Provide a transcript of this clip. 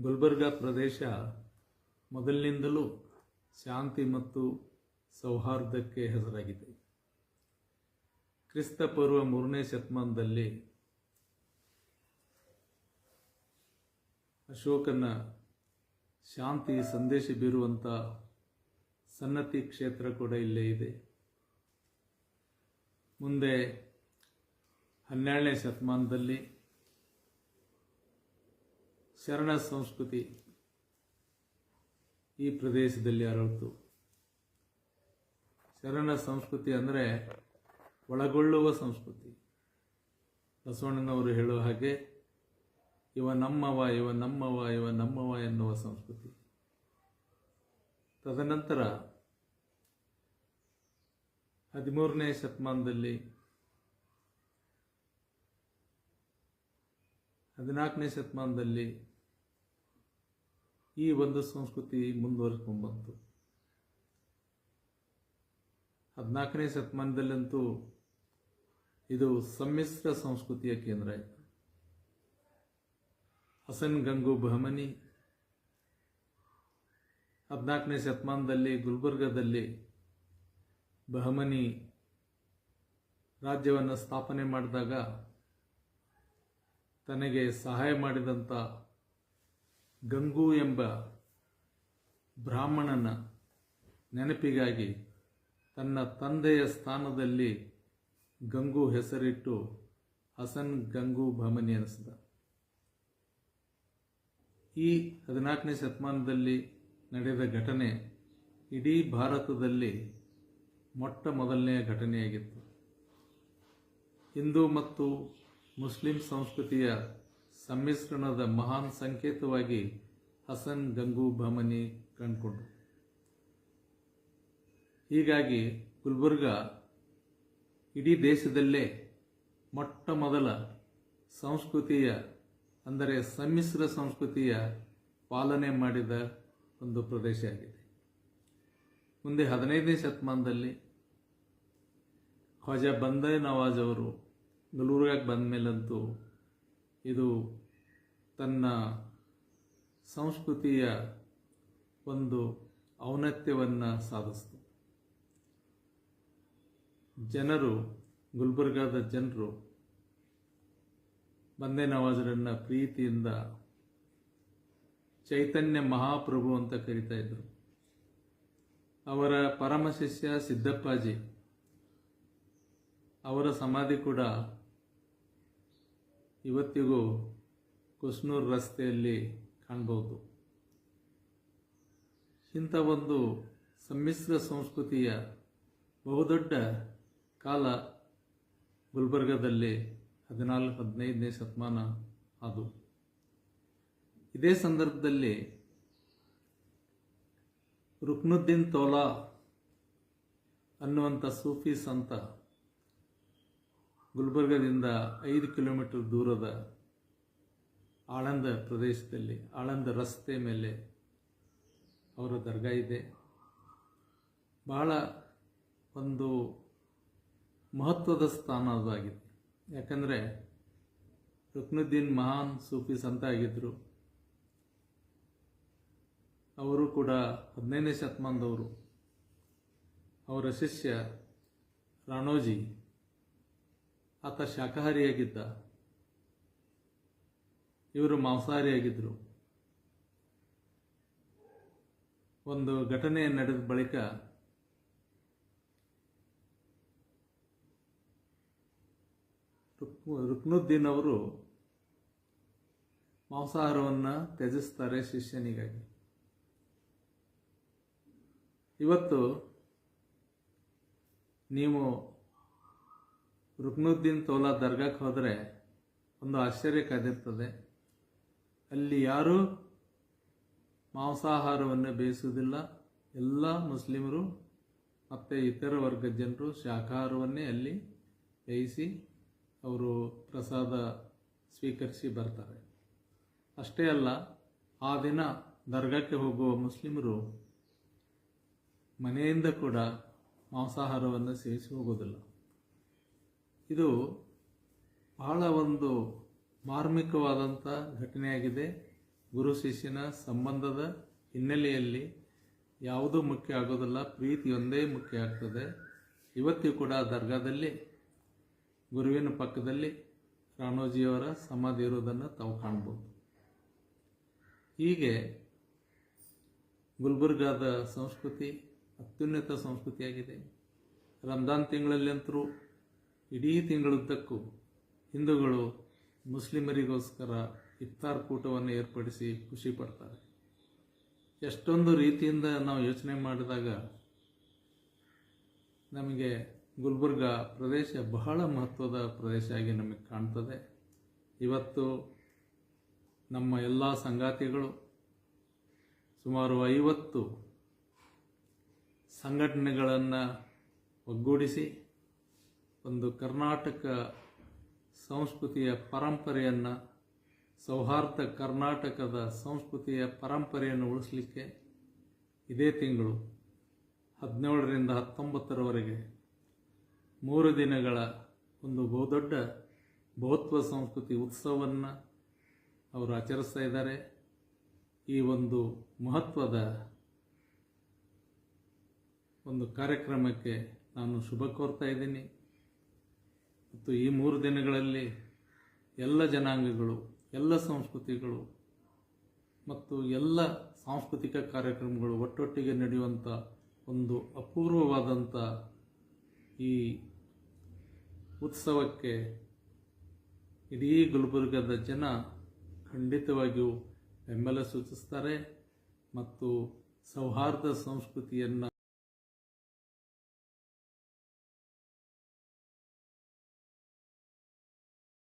ಗುಲ್ಬರ್ಗಾ ಪ್ರದೇಶ ಮೊದಲಿನಿಂದಲೂ ಶಾಂತಿ ಮತ್ತು ಸೌಹಾರ್ದಕ್ಕೆ ಹೆಸರಾಗಿದೆ. ಕ್ರಿಸ್ತಪೂರ್ವ ಮೂರನೇ ಶತಮಾನದಲ್ಲಿ ಅಶೋಕನ ಶಾಂತಿ ಸಂದೇಶ ಬೀರುವಂಥ ಸನ್ನತಿ ಕ್ಷೇತ್ರ ಕೂಡ ಇಲ್ಲೇ ಇದೆ. ಮುಂದೆ ಹನ್ನೆರಡನೇ ಶತಮಾನದಲ್ಲಿ ಶರಣ ಸಂಸ್ಕೃತಿ ಈ ಪ್ರದೇಶದಲ್ಲಿ ಅರಳಿತು. ಶರಣ ಸಂಸ್ಕೃತಿ ಅಂದರೆ ಒಳಗೊಳ್ಳುವ ಸಂಸ್ಕೃತಿ. ಬಸವಣ್ಣನವರು ಹೇಳುವ ಹಾಗೆ, ಇವ ನಮ್ಮವ ಇವ ನಮ್ಮವ ಇವ ನಮ್ಮವ ಎನ್ನುವ ಸಂಸ್ಕೃತಿ. ತದನಂತರ ಹದಿಮೂರನೇ ಶತಮಾನದಲ್ಲಿ ಹದಿನಾಲ್ಕನೇ ಶತಮಾನದಲ್ಲಿ ಈ ಒಂದು ಸಂಸ್ಕೃತಿ ಮುಂದುವರಿಸ್ಕೊಂಡ್ಬಂತು. ಹದಿನಾಲ್ಕನೇ ಶತಮಾನದಲ್ಲಂತೂ ಇದು ಸಮ್ಮಿಶ್ರ ಸಂಸ್ಕೃತಿಯ ಕೇಂದ್ರ ಆಯಿತು. ಹಸನ್ ಗಂಗು ಬಹಮನಿ ಹದಿನಾಲ್ಕನೇ ಶತಮಾನದಲ್ಲಿ ಗುಲ್ಬರ್ಗದಲ್ಲಿ ಬಹಮನಿ ರಾಜ್ಯವನ್ನು ಸ್ಥಾಪನೆ ಮಾಡಿದಾಗ ತನಗೆ ಸಹಾಯ ಮಾಡಿದಂಥ ಗಂಗು ಎಂಬ ಬ್ರಾಹ್ಮಣನ ನೆನಪಿಗಾಗಿ ತನ್ನ ತಂದೆಯ ಸ್ಥಾನದಲ್ಲಿ ಗಂಗು ಹೆಸರಿಟ್ಟು ಹಸನ್ ಗಂಗು ಭಾಮನಿ ಅನಿಸಿದ ಈ ಹದಿನಾಲ್ಕನೇ ಶತಮಾನದಲ್ಲಿ ನಡೆದ ಘಟನೆ ಇಡೀ ಭಾರತದಲ್ಲಿ ಮೊಟ್ಟ ಮೊದಲನೆಯ ಘಟನೆಯಾಗಿತ್ತು. ಹಿಂದೂ ಮತ್ತು ಮುಸ್ಲಿಂ ಸಂಸ್ಕೃತಿಯ ಸಮ್ಮಿಶ್ರಣದ ಮಹಾನ್ ಸಂಕೇತವಾಗಿ ಹಸನ್ ಗಂಗು ಬಾಮನಿ ಕಂಡುಕೊಂಡರು. ಹೀಗಾಗಿ ಗುಲ್ಬರ್ಗ ಇಡೀ ದೇಶದಲ್ಲೇ ಮೊಟ್ಟ ಮೊದಲ ಸಂಸ್ಕೃತಿಯ, ಅಂದರೆ ಸಮ್ಮಿಶ್ರ ಸಂಸ್ಕೃತಿಯ ಪಾಲನೆ ಮಾಡಿದ ಒಂದು ಪ್ರದೇಶ ಆಗಿದೆ. ಮುಂದೆ ಹದಿನೈದನೇ ಶತಮಾನದಲ್ಲಿ ಖ್ವಾಜಾ ಬಂದೇ ನವಾಜ್ ಅವರು ಗುಲ್ಬರ್ಗಾಗೆ ಬಂದ ಮೇಲಂತೂ ಇದು ತನ್ನ ಸಂಸ್ಕೃತಿಯ ಒಂದು ಔನ್ನತ್ಯವನ್ನು ಸಾಧಿಸ್ತು. ಜನರು, ಗುಲ್ಬರ್ಗಾದ ಜನರು ಬಂದೇ ನವಾಜರನ್ನು ಪ್ರೀತಿಯಿಂದ ಚೈತನ್ಯ ಮಹಾಪ್ರಭು ಅಂತ ಕರಿತಾ ಇದ್ರು. ಅವರ ಪರಮ ಶಿಷ್ಯ ಸಿದ್ದಪ್ಪಾಜಿ ಅವರ ಸಮಾಧಿ ಕೂಡ ಇವತ್ತಿಗೂ ಕುಸ್ನೂರ್ ರಸ್ತೆಯಲ್ಲಿ ಕಾಣಬಹುದು ಇಂಥ ಒಂದು ಸಮ್ಮಿಶ್ರ ಸಂಸ್ಕೃತಿಯ ಬಹುದೊಡ್ಡ ಕಾಲ ಗುಲ್ಬರ್ಗದಲ್ಲಿ ಹದಿನಾಲ್ಕು, ಹದಿನೈದನೇ ಶತಮಾನ ಅದು. ಇದೇ ಸಂದರ್ಭದಲ್ಲಿ ರುಕ್ನುದ್ದೀನ್ ತೋಲಾ ಅನ್ನುವಂಥ ಸೂಫಿ ಸಂತ ಗುಲ್ಬರ್ಗದಿಂದ ಐದು ಕಿಲೋಮೀಟರ್ ದೂರದ ಆಳಂದ ಪ್ರದೇಶದಲ್ಲಿ, ಆಳಂದ ರಸ್ತೆ ಮೇಲೆ ಅವರ ದರ್ಗಾ ಇದೆ. ಬಹಳ ಒಂದು ಮಹತ್ವದ ಸ್ಥಾನ ಅದಾಗಿದೆ. ಯಾಕಂದರೆ ರುಕ್ನುದ್ದೀನ್ ಮಹಾನ್ ಸೂಫಿ ಸಂತ ಆಗಿದ್ದರು ಅವರು ಕೂಡ ಹದಿನೈದನೇ ಶತಮಾನದವರು. ಅವರ ಶಿಷ್ಯ ರಾಣೋಜಿ ಆತ ಶಾಖಾಹಾರಿಯಾಗಿದ್ದ. ಇವರು ಮಾಂಸಾಹಾರಿಯಾಗಿದ್ದರು. ಒಂದು ಘಟನೆ ನಡೆದ ಬಳಿಕ ರುಕ್- ರುಕ್ನುದ್ದೀನ್ ಅವರು ಮಾಂಸಾಹಾರವನ್ನು ತ್ಯಜಿಸ್ತಾರೆ ಶಿಷ್ಯನಿಗಾಗಿ. ಇವತ್ತು ನೀವು ರುಕ್ನುದ್ದೀನ್ ತೋಲಾ ದರ್ಗಾಕ್ಕೆ ಹೋದರೆ ಒಂದು ಆಶ್ಚರ್ಯ ಕಾದಿರ್ತದೆ. ಅಲ್ಲಿ ಯಾರೂ ಮಾಂಸಾಹಾರವನ್ನು ಬೇಯಿಸುವುದಿಲ್ಲ. ಎಲ್ಲ ಮುಸ್ಲಿಮರು ಮತ್ತು ಇತರ ವರ್ಗದ ಜನರು ಶಾಖಾಹಾರವನ್ನೇ ಅಲ್ಲಿ ಬೇಯಿಸಿ ಅವರು ಪ್ರಸಾದ ಸ್ವೀಕರಿಸಿ ಬರ್ತಾರೆ. ಅಷ್ಟೇ ಅಲ್ಲ, ಆ ದಿನ ದರ್ಗಾಕ್ಕೆ ಹೋಗುವ ಮುಸ್ಲಿಮರು ಮನೆಯಿಂದ ಕೂಡ ಮಾಂಸಾಹಾರವನ್ನು ಸೇವಿಸಿ ಹೋಗೋದಿಲ್ಲ. ಇದು ಬಹಳ ಒಂದು ಮಾರ್ಮಿಕವಾದಂಥ ಘಟನೆಯಾಗಿದೆ. ಗುರು ಶಿಷ್ಯನ ಸಂಬಂಧದ ಹಿನ್ನೆಲೆಯಲ್ಲಿ ಯಾವುದೂ ಮುಖ್ಯ ಆಗೋದಿಲ್ಲ. ಪ್ರೀತಿಯೊಂದೇ ಮುಖ್ಯ ಆಗ್ತದೆ. ಇವತ್ತಿಗೂ ಕೂಡ ದರ್ಗಾದಲ್ಲಿ, ಗುರುವಿನ ಪಕ್ಕದಲ್ಲಿ ರಾಣೋಜಿಯವರ ಸಮಾಧಿ ಇರುವುದನ್ನು ತಾವು ಕಾಣ್ಬೋದು. ಹೀಗೆ ಗುಲ್ಬರ್ಗಾದ ಸಂಸ್ಕೃತಿ ಅತ್ಯುನ್ನತ ಸಂಸ್ಕೃತಿಯಾಗಿದೆ. ರಂಜಾನ್ ತಿಂಗಳಲ್ಲಂತರೂ ಇಡೀ ತಿಂಗಳುದ್ದಕ್ಕೂ ಹಿಂದೂಗಳು ಮುಸ್ಲಿಮರಿಗೋಸ್ಕರ ಇಫ್ತಾರ್ ಕೂಟವನ್ನು ಏರ್ಪಡಿಸಿ ಖುಷಿ ಪಡ್ತಾರೆ. ಎಷ್ಟೊಂದು ರೀತಿಯಿಂದ ನಾವು ಯೋಚನೆ ಮಾಡಿದಾಗ ನಮಗೆ ಗುಲ್ಬರ್ಗ ಪ್ರದೇಶ ಬಹಳ ಮಹತ್ವದ ಪ್ರದೇಶ ಆಗಿ ನಮಗೆ ಕಾಣ್ತದೆ. ಇವತ್ತು ನಮ್ಮ ಎಲ್ಲ ಸಂಗಾತಿಗಳು ಸುಮಾರು ಐವತ್ತು ಸಂಘಟನೆಗಳನ್ನು ಒಗ್ಗೂಡಿಸಿ ಒಂದು ಕರ್ನಾಟಕ ಸಂಸ್ಕೃತಿಯ ಪರಂಪರೆಯನ್ನು, ಸೌಹಾರ್ದ ಕರ್ನಾಟಕದ ಸಂಸ್ಕೃತಿಯ ಪರಂಪರೆಯನ್ನು ಉಳಿಸಲಿಕ್ಕೆ ಇದೇ ತಿಂಗಳು ಹದಿನೇಳರಿಂದ ಹತ್ತೊಂಬತ್ತರವರೆಗೆ ಮೂರು ದಿನಗಳ ಒಂದು ಬಹುದೊಡ್ಡ ಬಹುತ್ವ ಸಂಸ್ಕೃತಿ ಉತ್ಸವವನ್ನು ಅವರು ಆಚರಿಸ್ತಾ ಇದ್ದಾರೆ. ಈ ಒಂದು ಮಹತ್ವದ ಒಂದು ಕಾರ್ಯಕ್ರಮಕ್ಕೆ ನಾನು ಶುಭ ಕೋರ್ತಾ ಇದ್ದೀನಿ. ಮತ್ತು ಈ ಮೂರು ದಿನಗಳಲ್ಲಿ ಎಲ್ಲ ಜನಾಂಗಗಳು, ಎಲ್ಲ ಸಂಸ್ಕೃತಿಗಳು ಮತ್ತು ಎಲ್ಲ ಸಾಂಸ್ಕೃತಿಕ ಕಾರ್ಯಕ್ರಮಗಳು ಒಟ್ಟೊಟ್ಟಿಗೆ ನಡೆಯುವಂಥ ಒಂದು ಅಪೂರ್ವವಾದಂಥ ಈ ಉತ್ಸವಕ್ಕೆ ಇಡೀ ಗುಲ್ಬರ್ಗದ ಜನ ಖಂಡಿತವಾಗಿಯೂ ಬೆಂಬಲ ಸೂಚಿಸ್ತಾರೆ ಮತ್ತು ಸೌಹಾರ್ದ ಸಂಸ್ಕೃತಿಯನ್ನು